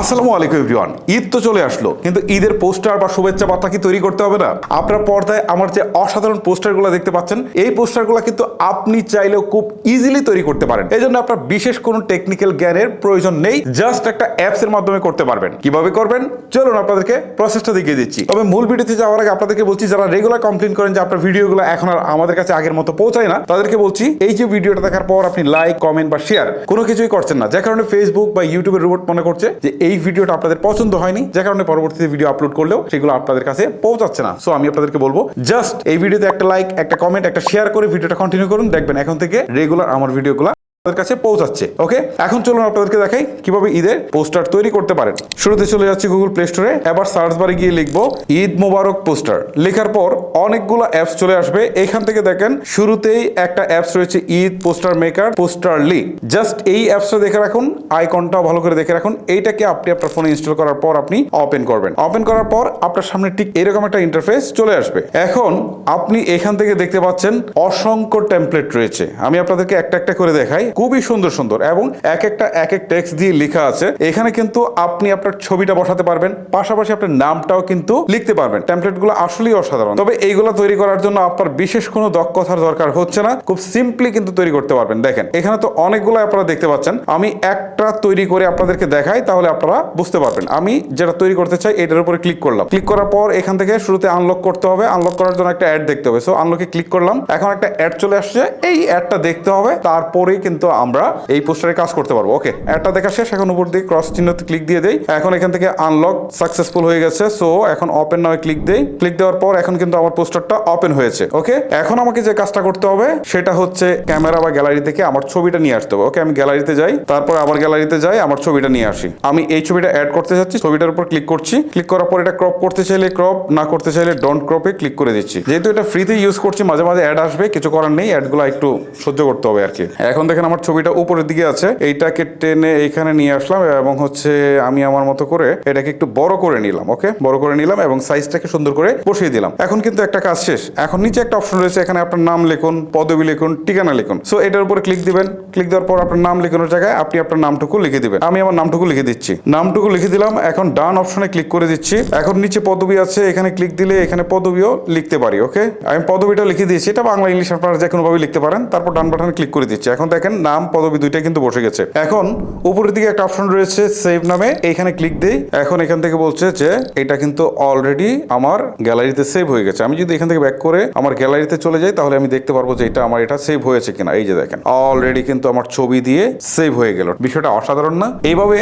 আসসালামু আলাইকুম এভরিওয়ান। ঈদ তো চলে আসলো, কিন্তু ঈদের পোস্টার বা শুভেচ্ছা বার্তা কি তৈরি করতে হবে না? আপনার পর্দায় আমার যে অসাধারণ পোস্টারগুলো দেখতে পাচ্ছেন, এই পোস্টারগুলো কিন্তু আপনি চাইলেও খুব ইজিলি তৈরি করতে পারেন। এই জন্য আপনার বিশেষ কোনো টেকনিক্যাল জ্ঞানের প্রয়োজন নেই জাস্ট একটা অ্যাপস এর মাধ্যমে করতে পারবেন। কীভাবে করবেন? চলুন আপনাদেরকে প্রসেসটা দেখিয়ে দিচ্ছি। তবে মূল ভিডিওতে যাওয়ার আগে আপনাদেরকে বলছি, যারা রেগুলার কমপ্লেন করেন যে আপনার ভিডিওগুলো এখন আর আমাদের কাছে আগের মতো পৌঁছায় না, তাদেরকে বলছি, এই যে ভিডিওটা দেখার পর আপনি লাইক কমেন্ট বা শেয়ার কোনো কিছুই করছেন না। যে কারণে ফেসবুক বা ইউটিউবের রোবট মনে করছে যে এই ভিডিওটা আপনাদের পছন্দ হয়নি, যে কারণে পরবর্তীতে ভিডিও আপলোড করলেও সেগুলো আপনাদের কাছে পৌঁছাচ্ছে না। সো আমি আপনাদেরকে বলব জাস্ট এই ভিডিওতে একটা লাইক একটা কমেন্ট একটা শেয়ার করে ভিডিওটা কন্টিনিউ করুন। দেখবেন এখন থেকে রেগুলার আমার ভিডিওগুলো আপনাদের কাছে পৌঁছাচ্ছে ওকে এখন চলুন আপনাদেরকে দেখাই কীভাবে ঈদের পোস্টার তৈরি করতে পারেন। শুরুতে চলে যাচ্ছি গুগল প্লে স্টোরে এবার সার্চ বারে গিয়ে লিখব ঈদ মোবারক পোস্টার। লেখার পর অনেকগুলো অ্যাপস চলে আসবে, এখান থেকে দেখেন শুরুতেই একটা অ্যাপস রয়েছে ঈদ পোস্টার মেকার পোস্টারলি জাস্ট এই অ্যাপসটা দেখে রাখুন আইকনটা ভালো করে দেখে রাখুন, এইটাকে আপনি আপনার ফোনে ইনস্টল করার পর আপনি ওপেন করবেন। ওপেন করার পর আপনার সামনে ঠিক এরকম একটা ইন্টারফেস চলে আসবে। এখন আপনি এখান থেকে দেখতে পাচ্ছেন অসংখ্য টেমপ্লেট রয়েছে। আমি আপনাদেরকে একটা একটা করে দেখাই। খুবই সুন্দর সুন্দর। এবং এক একটা, এক এক টেক্সট দিয়ে লেখা আছে। এখানে কিন্তু আপনি আপনার ছবিটা বসাতে পারবেন। পাশাপাশি আপনার নামটাও কিন্তু লিখতে পারবেন। টেমপ্লেটগুলো আসলেই অসাধারণ। তবে এইগুলো তৈরি করার জন্য আপনার বিশেষ কোনো দক্ষতার দরকার হচ্ছে না। খুব সিম্পলি কিন্তু তৈরি করতে পারবেন। দেখেন, এখানে তো অনেকগুলো আপনারা দেখতে পাচ্ছেন। আমি একটা তৈরি করে আপনাদেরকে দেখাই, তাহলে আপনারা বুঝতে পারবেন। আমি যেটা তৈরি করতে চাই, এটার উপরে ক্লিক করলাম। ক্লিক করার পর এখান থেকে শুরুতে আনলক করতে হবে। আনলক করার জন্য একটা অ্যাড দেখতে হবে। সো আনলকে ক্লিক করলাম। এখন একটা অ্যাড চলে আসছে। এই অ্যাডটা দেখতে হবে। তারপরেই কিন্তু আমরা এই পোস্টারে কাজ করতে পারব। ওকে অ্যাডটা দেখা শেষ, এখন উপর দিয়ে ক্রস চিহ্নতে ক্লিক দিয়ে দেই। এখন এখান থেকে আনলক সাকসেসফুল হয়ে গেছে। সো এখন ওপেন নাও ক্লিক দেই। ক্লিক দেওয়ার পর এখন কিন্তু আমার পোস্টারটা ওপেন হয়েছে। ওকে এখন আমাকে যে কাজটা করতে হবে, সেটা হচ্ছে ক্যামেরা বা গ্যালারি থেকে আমার ছবিটা নিয়ে আসতে হবে। ওকে আমি গ্যালারিতে যাই, তারপর আবার গ্যালারিতে যাই, আমার ছবিটা নিয়ে আসি। আমি এই ছবিটা অ্যাড করতে যাচ্ছি, ছবিটার উপর ক্লিক করছি। ক্লিক করার পর এটা ক্রপ করতে চাইলে ক্রপ না করতে চাইলে ডোন্ট ক্রপে ক্লিক করে দিচ্ছি। যেহেতু এটা ফ্রিতে ইউজ করছি, মাঝে মাঝে অ্যাড আসবে, কিছু করার নেই অ্যাডগুলো একটু সহ্য করতে হবে আর কি এখন দেখেন আমার ছবিটা উপরের দিকে আছে, এইটাকে টেনে এইখানে নিয়ে আসলাম এবং হচ্ছে আমি আমার মতো করে এটাকে একটু বড় করে নিলাম, ওকে? বড় করে নিলাম এবং সাইজটাকে সুন্দর করে বসিয়ে দিলাম। এখন কিন্তু একটা কাজ শেষ, এখন নিচে একটা অপশন রয়েছে, এখানে আপনার নাম লিখুন, পদবি লিখুন, ঠিকানা লিখুন। সো এটার উপরে ক্লিক দিবেন ক্লিক দেওয়ার পর আপনার নাম লেখানোর জায়গায় আপনি আপনার নামটুকু লিখে দিবেন। আমি আমার নামটুকু লিখে দিচ্ছি। নামটুকু লিখে দিলাম, এখন ডান অপশনে ক্লিক করে দিচ্ছি। এখন নিচে পদবি আছে, এখানে ক্লিক দিলে এখানে পদবিও লিখতে পারি, ওকে? আমি পদবিটা লিখে দিয়েছি, এটা বাংলা, ইংলিশ আপনারা যে কোনোভাবে লিখতে পারেন, তারপর ডান বাটনে ক্লিক করে দিচ্ছি। এখন দেখেন নাম, পদবি দুইটা কিন্তু বসে গেছে। এখন উপরের দিকে একটা অপশন রয়েছে সেভ নামে। এইখানে ক্লিক দেই। এখন এখান থেকে বলছে যে, এটা কিন্তু অলরেডি আমার গ্যালারিতে সেভ হয়ে গেছে। আমি যদি এখান থেকে ব্যাক করে আমার গ্যালারিতে চলে যাই, তাহলে আমি দেখতে পারব যে, এটা আমার এটা সেভ হয়েছে কিনা? এই যে দেখেন অলরেডি কিন্তু আমার ছবি দিয়ে সেভ হয়ে গেল। বিষয়টা অসাধারণ না। এইভাবে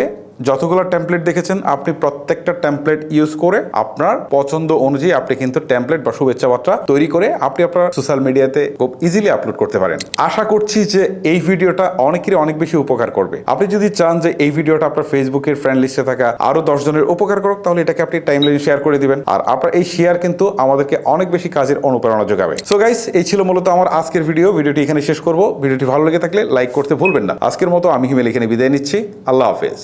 যতগুলো টেমপ্লেট দেখেছেন, আপনি প্রত্যেকটা টেমপ্লেট ইউজ করে আপনার পছন্দ অনুযায়ী আপনি কিন্তু টেমপ্লেট বা শুভেচ্ছা বার্তা তৈরি করে আপনি আপনার সোশ্যাল মিডিয়াতে খুব ইজিলি আপলোড করতে পারেন। আশা করছি যে এই ভিডিওটা অনেকেরই অনেক বেশি উপকার করবে। আপনি যদি চান যে এই ভিডিওটা আপনার ফেসবুকের ফ্রেন্ড লিস্টে থাকা আরও দশ জনের উপকার করুক, তাহলে এটাকে আপনি টাইমলাইনে শেয়ার করে দিবেন। আর আপনার এই শেয়ার কিন্তু আমাদেরকে অনেক বেশি কাজের অনুপ্রেরণা যোগাবে। সো গাইস এই ছিল মূলত আমার আজকের ভিডিও ভিডিওটি এখানে শেষ করব। ভিডিওটি ভালো লেগে থাকলে লাইক করতে ভুলবেন না। আজকের মতো আমি হিমেল এখানে বিদায় নিচ্ছি। আল্লাহ হাফেজ।